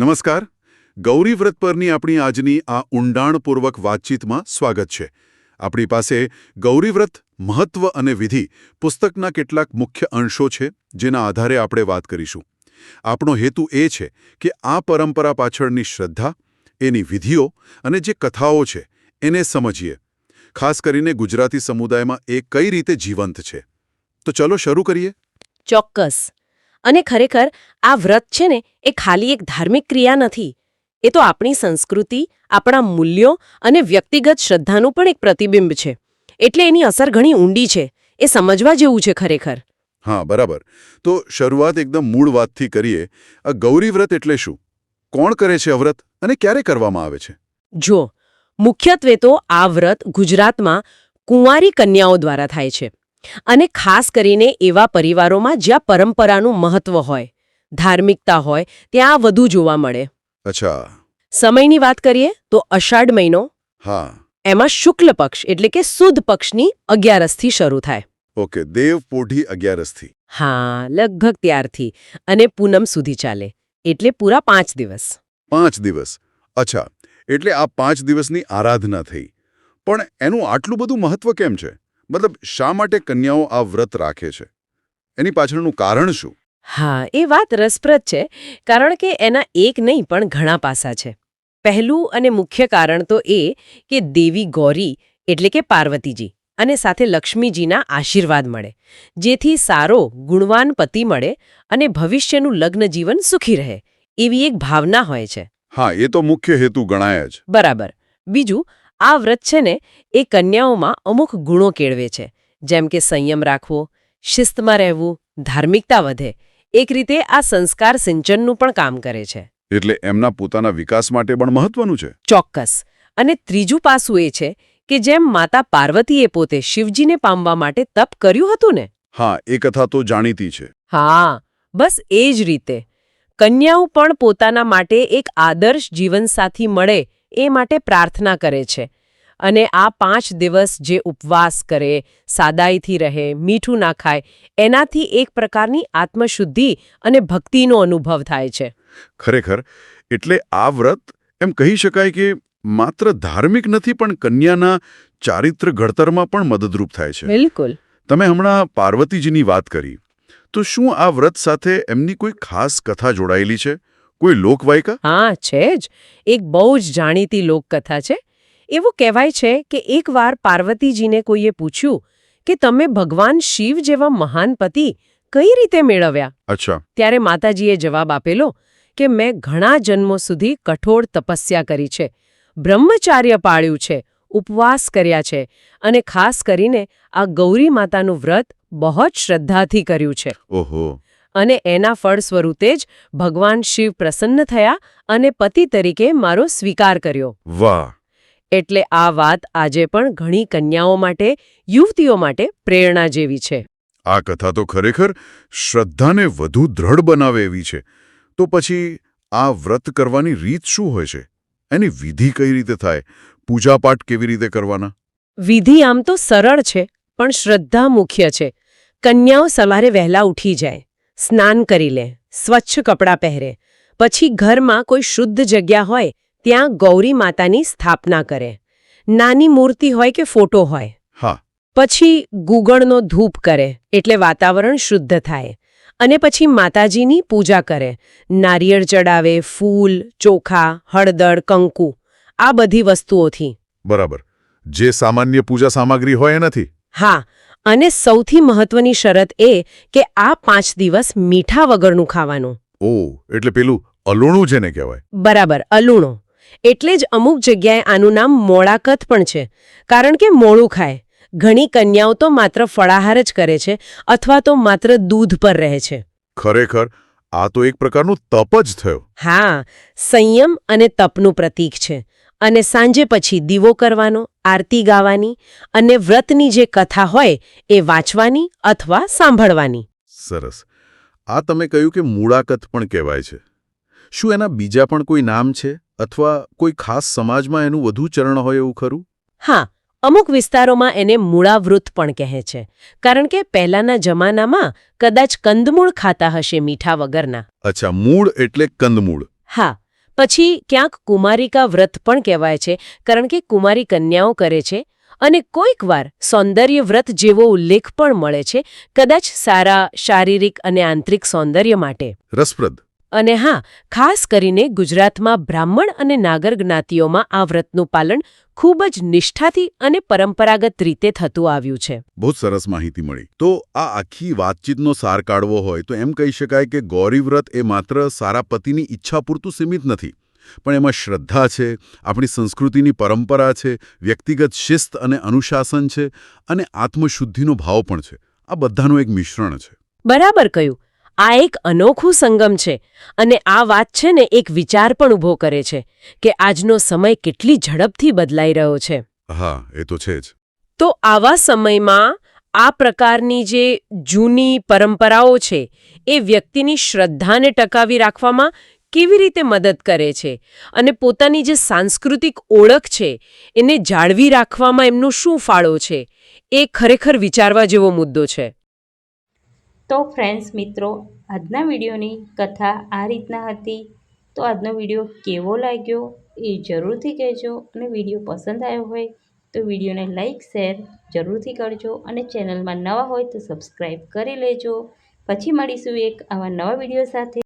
નમસ્કાર. ગૌરી વ્રત પરની આપણી આજની આ ઊંડાણપૂર્વક વાતચીતમાં સ્વાગત છે. આપણી પાસે ગૌરી વ્રત, મહત્વ અને વિધિ પુસ્તકના કેટલાક મુખ્ય અંશો છે, જેના આધારે આપણે વાત કરીશું. આપણો હેતુ એ છે કે આ પરંપરા પાછળની શ્રદ્ધા, એની વિધિઓ અને જે કથાઓ છે, એને સમજીએ. ખાસ કરીને ગુજરાતી સમુદાયમાં એ કઈ રીતે જીવંત છે. તો ચલો શરૂ કરીએ. ચોક્કસ. અને ખરેખર આ વ્રત છે ને એ ખાલી એક ધાર્મિક ક્રિયા નથી. એ તો આપણી સંસ્કૃતિ આપણા મૂલ્યો અને વ્યક્તિગત શ્રદ્ધાનું પણ એક પ્રતિબિંબ છે. એટલે એની અસર ઘણી ઊંડી છે. એ સમજવા જેવું છે ખરેખર. હા બરાબર. તો શરૂઆત એકદમ મૂળ વાતથી કરીએ. આ ગૌરી વ્રત એટલે શું? કોણ કરે છે અવ્રત વ્રત અને ક્યારે કરવામાં આવે છે? જો મુખ્યત્વે તો આ વ્રત ગુજરાતમાં કુંવારી કન્યાઓ દ્વારા થાય છે. અને ખાસ કરીને એવા પરિવારોમાં જ્યાં પરંપરાનું મહત્વ હોય ધાર્મિકતા હોય ત્યાં આ વધુ જોવા મળે. અચ્છા. સમયની વાત કરીએ તો અષાઢ મહિનો હા. એમાં શુક્લ પક્ષ એટલે કે સુદ પક્ષની અગિયારસથી શરૂ થાય. ઓકે દેવ પોઢી અગિયારસથી. હા લગભગ ત્યારથી અને પૂનમ સુધી ચાલે એટલે પૂરા પાંચ દિવસ. પાંચ દિવસ. અચ્છા એટલે આ પાંચ દિવસની આરાધના થઈ. પણ એનું આટલું બધું મહત્વ કેમ છે? મતલબ શા માટે કન્યાઓ આ વ્રત રાખે છે? એની પાછળનું કારણ શું? હા એ વાત રસપ્રદ છે કારણ કે એના એક નહીં પણ ઘણા પાસા છે. પહેલું અને મુખ્ય કારણ તો એ કે દેવી ગૌરી એટલે કે પાર્વતીજી અને સાથે લક્ષ્મીજીના આશીર્વાદ મળે જેથી સારો ગુણવાન પતિ મળે અને ભવિષ્યનું લગ્ન જીવન સુખી રહે એવી એક ભાવના હોય છે. હા એ તો મુખ્ય હેતુ ગણાય જ. બરાબર. બીજું આ વ્રત છે ને એ કન્યાઓમાં અમુક ગુણો કેળવે છે. જેમ કે સંયમ રાખવો શિસ્તમાં રહેવું ધાર્મિકતા વધે. એક રીતે આ સંસ્કાર સિંચનનું પણ કામ કરે છે. એટલે એમના પોતાના વિકાસ માટે પણ મહત્વનું છે? ચોક્કસ. અને ત્રીજું પાસું એ છે કે જેમ માતા પાર્વતીએ પોતે શિવજીને પામવા માટે તપ કર્યું હતું ને. હા એ કથા તો જાણીતી છે. હા બસ એ જ રીતે. કન્યાઓ પણ પોતાના માટે એક આદર્શ જીવનસાથી મળે એ માટે પ્રાર્થના કરે છે. અને આ પાંચ દિવસ જે ઉપવાસ કરે સાદાઈથી રહે મીઠું ના ખાય એનાથી એક પ્રકારની આત્મશુદ્ધિ અને ભક્તિનો અનુભવ થાય છે. ખરેખર એટલે આ વ્રત એમ કહી શકાય કે માત્ર ધાર્મિક નથી પણ કન્યાના ચારિત્ર ઘડતરમાં પણ મદદરૂપ થાય છે. બિલકુલ. તમે હમણાં પાર્વતીજીની વાત કરી. તો શું આ વ્રત સાથે એમની કોઈ ખાસ કથા જોડાયેલી છે? કોઈ લોકવાયકા? હા છે જ. એક બહુ જ જાણીતી લોકકથા છે. એવું કહેવાય છે કે એકવાર પાર્વતીજીને કોઈએ પૂછ્યું કે તમે ભગવાન શિવ જેવા મહાન પતિ કઈ રીતે મેળવ્યા? અચ્છા. ત્યારે માતાજીએ જવાબ આપેલો કે મેં ઘણા જન્મો સુધી કઠોર તપસ્યા કરી છે બ્રહ્મચાર્ય પાળ્યું છે ઉપવાસ કર્યા છે અને ખાસ કરીને આ ગૌરી માતાનું વ્રત બહુ જ શ્રદ્ધાથી કર્યું છે. ઓહો. અને એના ફળ સ્વરૂપે જ ભગવાન શિવ પ્રસન્ન થયા અને પતિ તરીકે મારો સ્વીકાર કર્યો. વાહ. એટલે આ વાત આજે પણ ઘણી કન્યાઓ માટે યુવતીઓ માટે પ્રેરણા જેવી છે. આ કથા તો ખરેખર શ્રદ્ધાને વધુ દ્રઢ બનાવે એવી છે. તો પછી આ વ્રત કરવાની રીત શું હોય છે? એની વિધિ કઈ રીતે થાય? પૂજાપાઠ કેવી રીતે કરવાના? વિધિ આમ તો સરળ છે પણ શ્રદ્ધા મુખ્ય છે. કન્યાઓ સવારે વહેલા ઉઠી જાય સ્નાન કરી લે સ્વચ્છ કપડાં પહેરે. પછી ઘરમાં કોઈ શુદ્ધ જગ્યા હોય ત્યાં ગૌરી માતાની સ્થાપના કરે. નાની મૂર્તિ હોય કે ફોટો હોય. હા. પછી ગુગળનો ધૂપ કરે એટલે વાતાવરણ શુદ્ધ થાય. અને પછી માતાજીની પૂજા કરે. નારિયેળ ચડાવે ફૂલ ચોખા હળદર કંકુ આ બધી વસ્તુઓથી. બરાબર. જે સામાન્ય પૂજા સામગ્રી હોય એ નથી હા. અને સૌથી મહત્વની શરત એ કે આ પાંચ દિવસ મીઠા વગરનું ખાવાનું. ઓ એટલે પેલું અલોણું જેને કહેવાય. બરાબર અલુણો. એટલે જ અમુક જગ્યાએ આનું નામ મોળાકત પણ છે. કારણ કે મોળું ખાય. ઘણી કન્યાઓ તો માત્ર ફળાહાર જ કરે છે અથવા તો માત્ર દૂધ પર રહે છે. ખરેખર આ તો એક પ્રકારનું તપ જ થયો. હા સંયમ અને તપનું પ્રતીક છે. અને સાંજે પછી દીવો કરવાનો આરતી ગાવાની અને વ્રતની જે કથા હોય એ વાંચવાની અથવા સાંભળવાની. સરસ. આ તમે કહ્યું કે મૂળાકત પણ કહેવાય છે. શું એના બીજા પણ કોઈ નામ છે? અથવા કોઈ ખાસ સમાજમાં એનું વધુ ચરણ હોય એવું ખરું? હા અમુક વિસ્તારોમાં એને મૂળાવૃત પણ કહે છે કારણ કે પહેલાના જમાનામાં કદાચ કંદમૂળ ખાતા હશે મીઠા વગરના. અચ્છા મૂળ એટલે કંદમૂળ. હા પછી ક્યાંક કુમારિકા વ્રત પણ કહેવાય છે કારણ કે કુમારી કન્યાઓ કરે છે અને કોઈક વાર સૌંદર્ય વ્રત જેવો ઉલ્લેખ પણ મળે છે કદાચ સારા શારીરિક અને આંતરિક સૌંદર્ય માટે. રસપ્રદ. અને હા ખાસ કરીને ગુજરાતમાં બ્રાહ્મણ અને નાગર જ્ઞાતિઓમાં આ વ્રતનું પાલન ખૂબ જ નિષ્ઠાથી અને પરંપરાગત રીતે થતું આવ્યું છે. બહુ સરસ માહિતી મળી. તો આ આખી વાતચીતનો સાર કાઢવો હોય તો એમ કહી શકાય કે ગૌરી વ્રત એ માત્ર સારા પતિની ઈચ્છા પૂરતું સીમિત નથી પણ એમાં શ્રદ્ધા છે આપણી સંસ્કૃતિની પરંપરા છે વ્યક્તિગત શિસ્ત અને અનુશાસન છે અને આત્મશુદ્ધિનો ભાવ પણ છે. આ બધાનું એક મિશ્રણ છે. બરાબર કહ્યું. આ એક અનોખું સંગમ છે અને આ વાત છે ને એક વિચાર પણ ઊભો કરે છે કે આજનો સમય કેટલી ઝડપથી બદલાઈ રહ્યો છે. હા એ તો છે જ. તો આવા સમયમાં આ પ્રકારની જે જૂની પરંપરાઓ છે એ વ્યક્તિની શ્રદ્ધાને ટકાવી રાખવામાં કેવી રીતે મદદ કરે છે અને પોતાની જે સાંસ્કૃતિક ઓળખ છે એને જાળવી રાખવામાં એમનો શું ફાળો છે એ ખરેખર વિચારવા જેવો મુદ્દો છે. તો ફ્રેન્ડ્સ મિત્રો, આજના વિડીયોની કથા આ રીતના હતી. તો આજનો વીડિયો કેવો લાગ્યો એ જરૂરથી કહેજો અને વીડિયો પસંદ આવ્યો હોય તો વિડીયોને લાઇક શેર જરૂરથી કરજો અને ચેનલમાં નવા હોય તો સબસ્ક્રાઈબ કરી લેજો. પછી મળીશું એક આવા નવા વીડિયો સાથે.